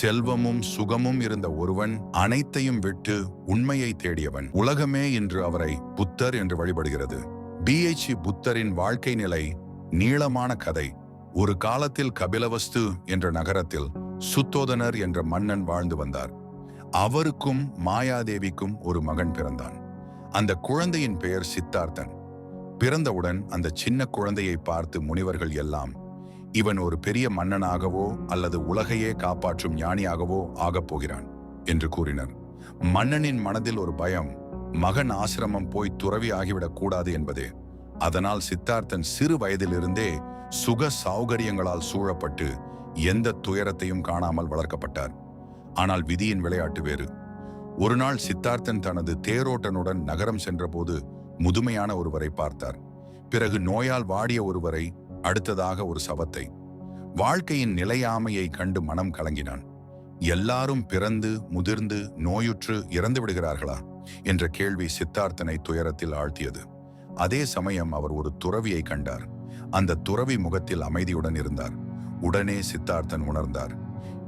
செல்வமும் சுகமும் இருந்த ஒருவன் அனைத்தையும் விட்டு உண்மையை தேடியவன். உலகமே இன்று அவரை புத்தர் என்று வழிபடுகிறது. பிஎச்சி புத்தரின் வாழ்க்கை நிலை நீளமான கதை. ஒரு காலத்தில் கபிலவஸ்து என்ற நகரத்தில் சுத்தோதனர் என்ற மன்னன் வாழ்ந்து வந்தார். அவருக்கும் மாயாதேவிக்கும் ஒரு மகன் பிறந்தான். அந்த குழந்தையின் பெயர் சித்தார்த்தன். பிறந்தவுடன் அந்த சின்ன குழந்தையை பார்த்து முனிவர்கள் எல்லாம் இவன் ஒரு பெரிய மன்னனாகவோ அல்லது உலகையே காப்பாற்றும் ஞானியாகவோ ஆகப் போகிறான் என்று கூறினர். மன்னனின் மனதில் ஒரு பயம் மகன் ஆசிரமம் போய் துறவி ஆகிவிடக் கூடாது என்பதே. அதனால் சித்தார்த்தன் சிறு வயதிலிருந்தே சுக சௌகரியங்களால் சூழப்பட்டு எந்த துயரத்தையும் காணாமல் வளர்க்கப்பட்டார். ஆனால் விதியின் விளையாட்டு வேறு. ஒரு நாள் சித்தார்த்தன் தனது தேரோட்டனுடன் நகரம் சென்றபோது முதுமையான ஒருவரை பார்த்தார். பிறகு நோயால் வாடிய ஒருவரை அடுத்ததாக ஒரு சவத்தை. வாழ்க்கையின் நிலையாமையை கண்டு மனம் கலங்கினான். எல்லாரும் பிறந்து முதிர்ந்து நோயுற்று இறந்து விடுகிறார்களா? என்ற கேள்வி சித்தார்த்தனை துயரத்தில் ஆழ்த்தியது. அதே சமயம் அவர் ஒரு துறவியை கண்டார். அந்த துறவி முகத்தில் அமைதியுடன் இருந்தார். உடனே சித்தார்த்தன் உணர்ந்தார்.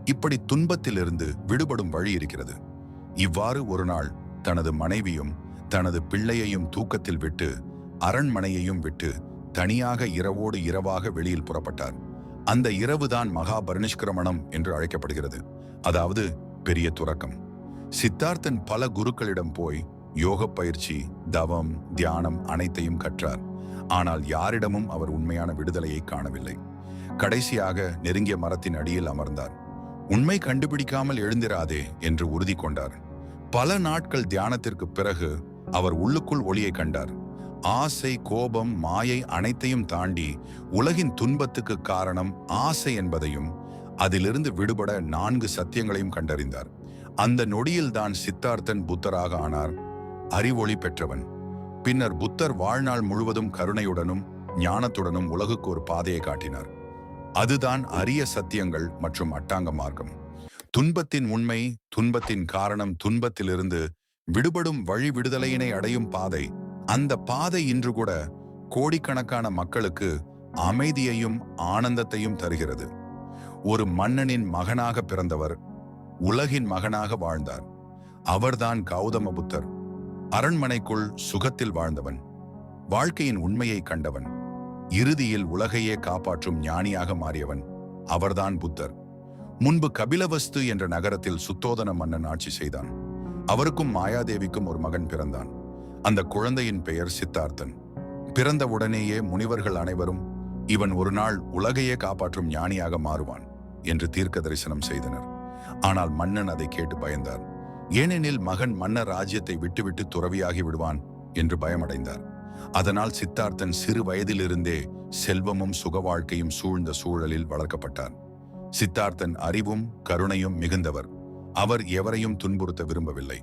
இப்படி துன்பத்திலிருந்து விடுபடும் வழி இருக்கிறது. இவ்வாறு ஒரு நாள் தனது மனைவியும் தனது பிள்ளையையும் தூக்கத்தில் விட்டு அரண்மனையையும் விட்டு தனியாக இரவோடு இரவாக வெளியில் புறப்பட்டார். அந்த இரவுதான் மகா பரிஷ்கிரமணம் என்று அழைக்கப்படுகிறது. அதாவது பெரிய துறக்கம். சித்தார்த்தன் பல குருக்களிடம் போய் யோக பயிற்சி தவம் தியானம் அனைத்தையும் கற்றார். ஆனால் யாரிடமும் அவர் உண்மையான விடுதலையை காணவில்லை. கடைசியாக நெருங்கிய மரத்தின் அடியில் அமர்ந்தார். உண்மை கண்டுபிடிக்காமல் எழுந்திராதே என்று உறுதி கொண்டார். பல நாட்கள் தியானத்திற்கு பிறகு அவர் உள்ளுக்குள் ஒளியை கண்டார். ஆசை கோபம் மாயை அனைத்தையும் தாண்டி உலகின் துன்பத்துக்கு காரணம் ஆசை என்பதையும் அதிலிருந்து விடுபட நான்கு சத்தியங்களையும் கண்டறிந்தார். அந்த நொடியில்தான் சித்தார்த்தன் புத்தராக ஆனார். அறிவொளி பெற்றவன். பின்னர் புத்தர் வாழ்நாள் முழுவதும் கருணையுடனும் ஞானத்துடனும் உலகுக்கு ஒரு பாதையை காட்டினார். அதுதான் அரிய சத்தியங்கள் மற்றும் அட்டாங்க மார்க்கம். துன்பத்தின் உண்மை துன்பத்தின் காரணம் துன்பத்திலிருந்து விடுபடும் வழி விடுதலையினை அடையும் பாதை அந்த பாதை இன்று கூட கோடிக்கணக்கான மக்களுக்கு அமைதியையும் ஆனந்தத்தையும் தருகிறது. ஒரு மன்னனின் மகனாக பிறந்தவர் உலகின் மகனாக வாழ்ந்தார். அவர்தான் கௌதம புத்தர் அரண்மனைக்குள் சுகத்தில் வாழ்ந்தவன். வாழ்க்கையின் உண்மையை கண்டவன். இறுதியில் உலகையே காப்பாற்றும் ஞானியாக மாறியவன் அவர்தான் புத்தர். முன்பு கபிலவஸ்து என்ற நகரத்தில் சுத்தோதன மன்னன் ஆட்சி செய்தான். அவருக்கும் மாயாதேவிக்கும் ஒரு மகன் பிறந்தான். அந்த குழந்தையின் பெயர் சித்தார்த்தன். பிறந்த உடனேயே முனிவர்கள் அனைவரும் இவன் ஒரு நாள் உலகையே காப்பாற்றும் ஞானியாக மாறுவான் என்று தீர்க்க தரிசனம் செய்தனர். ஆனால் மன்னன் அதை கேட்டு பயந்தார். ஏனெனில் மகன் மன்னர் ராஜ்யத்தை விட்டுவிட்டு துறவியாகி விடுவான் என்று பயமடைந்தார். அதனால் சித்தார்த்தன் சிறு வயதிலிருந்தே செல்வமும் சுக வாழ்க்கையும் சூழ்ந்த சூழலில் வளர்க்கப்பட்டார். சித்தார்த்தன் அறிவும் கருணையும் மிகுந்தவர். அவர் எவரையும் துன்புறுத்த விரும்பவில்லை.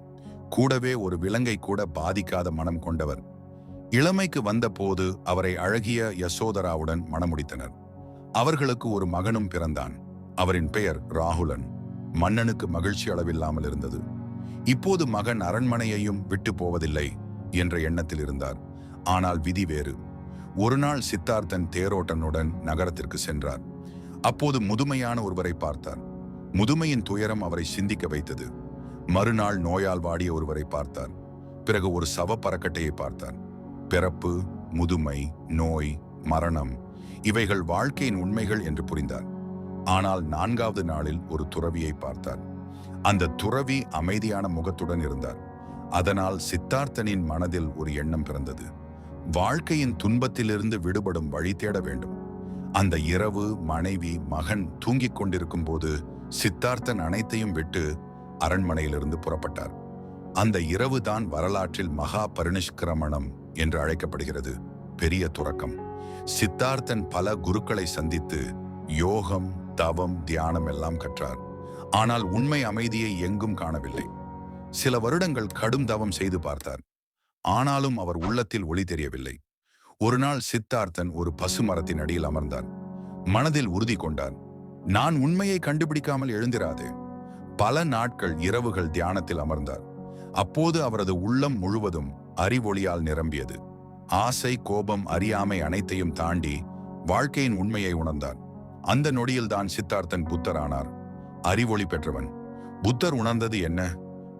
கூடவே ஒரு விலங்கை கூட பாதிக்காத மனம் கொண்டவர். இளமைக்கு வந்தபோது அவரை அழகிய யசோதராவுடன் மணமுடித்தனர். அவர்களுக்கு ஒரு மகனும் பிறந்தான். அவரின் பெயர் ராகுலன். மன்னனுக்கு மகிழ்ச்சி அளவில்லாமல் இருந்தது. இப்போது மகன் அரண்மனையையும் விட்டு போவதில்லை என்ற எண்ணத்தில் இருந்தார். ஆனால் விதி வேறு. ஒரு நாள் சித்தார்த்தன் தேரோட்டனுடன் நகரத்திற்கு சென்றார். அப்போது முதுமையான ஒருவரை பார்த்தார். முதுமையின் துயரம் அவரை சிந்திக்க வைத்தது. மறுநாள் நோயால் வாடிய ஒருவரை பார்த்தார். பிறகு ஒரு சவ பறக்கட்டையை பார்த்தார். பிறப்பு முதுமை நோய் மரணம் இவைகள் வாழ்க்கையின் உண்மைகள் என்று புரிந்தார். ஆனால் நான்காவது நாளில் ஒரு துறவியை பார்த்தார். அந்த துறவி அமைதியான முகத்துடன் இருந்தார். அதனால் சித்தார்த்தனின் மனதில் ஒரு எண்ணம் பிறந்தது. வாழ்க்கையின் துன்பத்திலிருந்து விடுபடும் வழி தேட வேண்டும். அந்த இரவு மனைவி மகன் தூங்கிக் கொண்டிருக்கும் போது சித்தார்த்தன் அனைத்தையும் விட்டு அரண்மனையிலிருந்து புறப்பட்டார். அந்த இரவுதான் வரலாற்றில் மகா பரிணிஷ்கிரமணம் என்று அழைக்கப்படுகிறது. பெரிய துறக்கம் சித்தார்த்தன் பல குருக்களை சந்தித்து யோகம் தவம் தியானம் எல்லாம் கற்றார். ஆனால் உண்மை அமைதியை எங்கும் காணவில்லை. சில வருடங்கள் கடும் தவம் செய்து பார்த்தார். ஆனாலும் அவர் உள்ளத்தில் ஒளி தெரியவில்லை. ஒரு நாள் சித்தார்த்தன் ஒரு பசு மரத்தின் அடியில் அமர்ந்தார். மனதில் உறுதி கொண்டார். நான் உண்மையை கண்டுபிடிக்காமல் எழுந்திராதே. பல நாட்கள் இரவுகள் தியானத்தில் அமர்ந்தார். அப்போது அவரது உள்ளம் முழுவதும் அறிவொளியால் நிரம்பியது. ஆசை கோபம் அறியாமை அனைத்தையும் தாண்டி வாழ்க்கையின் உண்மையை உணர்ந்தார். அந்த நொடியில்தான் சித்தார்த்தன் புத்தரானார். அறிவொளி பெற்றவன். புத்தர் உணர்ந்தது என்ன?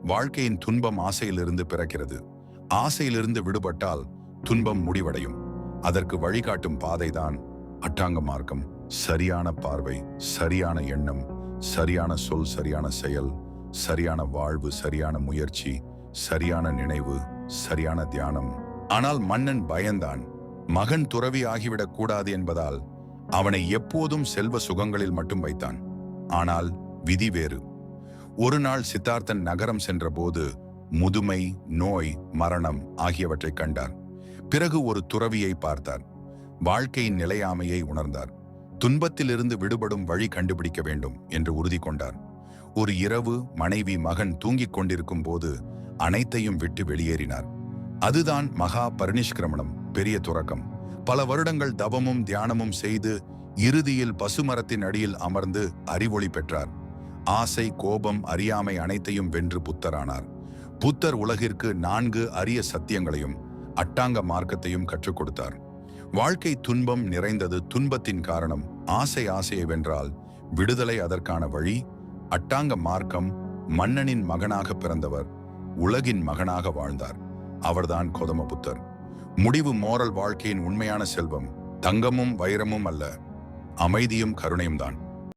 வாழ்க்கையின் துன்பம் ஆசையிலிருந்து பிறக்கிறது. ஆசையிலிருந்து விடுபட்டால் துன்பம் முடிவடையும். அதற்கு வழிகாட்டும் பாதைதான் அட்டாங்க மார்க்கம். சரியான பார்வை சரியான எண்ணம் சரியான சொல் சரியான செயல் சரியான வாழ்வு சரியான முயற்சி சரியான நினைவு சரியான தியானம். ஆனால் மன்னன் பயந்தான். மகன் துறவி ஆகிவிடக் கூடாது என்பதால் அவனை எப்போதும் செல்வ சுகங்களில் மட்டும் வைத்தான். ஆனால் விதி வேறு. ஒரு நாள் சித்தார்த்தன் நகரம் சென்றபோது முதுமை நோய் மரணம் ஆகியவற்றைக் கண்டார். பிறகு ஒரு துறவியை பார்த்தார். வாழ்க்கையின் நிலையாமையை உணர்ந்தார். துன்பத்திலிருந்து விடுபடும் வழி கண்டுபிடிக்க வேண்டும் என்று உறுதி கொண்டார். ஒரு இரவு மனைவி மகன் தூங்கிக் கொண்டிருக்கும் போது அனைத்தையும் விட்டு வெளியேறினார். அதுதான் மகா பரிநிஷ்கிரமணம் பெரிய துறக்கம். பல வருடங்கள் தவமும் தியானமும் செய்து இறுதியில் பசுமரத்தின் அடியில் அமர்ந்து அறிவொளி பெற்றார். ஆசை கோபம் அறியாமை அனைத்தையும் வென்று புத்தரானார். புத்தர் உலகிற்கு நான்கு அரிய சத்தியங்களையும் அட்டாங்க மார்க்கத்தையும் கற்றுக் கொடுத்தார். வாழ்க்கை துன்பம் நிறைந்தது துன்பத்தின் காரணம் ஆசை ஆசையை வென்றால் விடுதலை அதற்கான வழி அட்டாங்க மார்க்கம் மன்னனின் மகனாக பிறந்தவர் உலகின் மகனாக வாழ்ந்தார். அவர்தான் கொதம புத்தர் முடிவு மோரல் வாழ்க்கையின் உண்மையான செல்வம் தங்கமும் வைரமும் அல்ல அமைதியும் கருணையும் தான்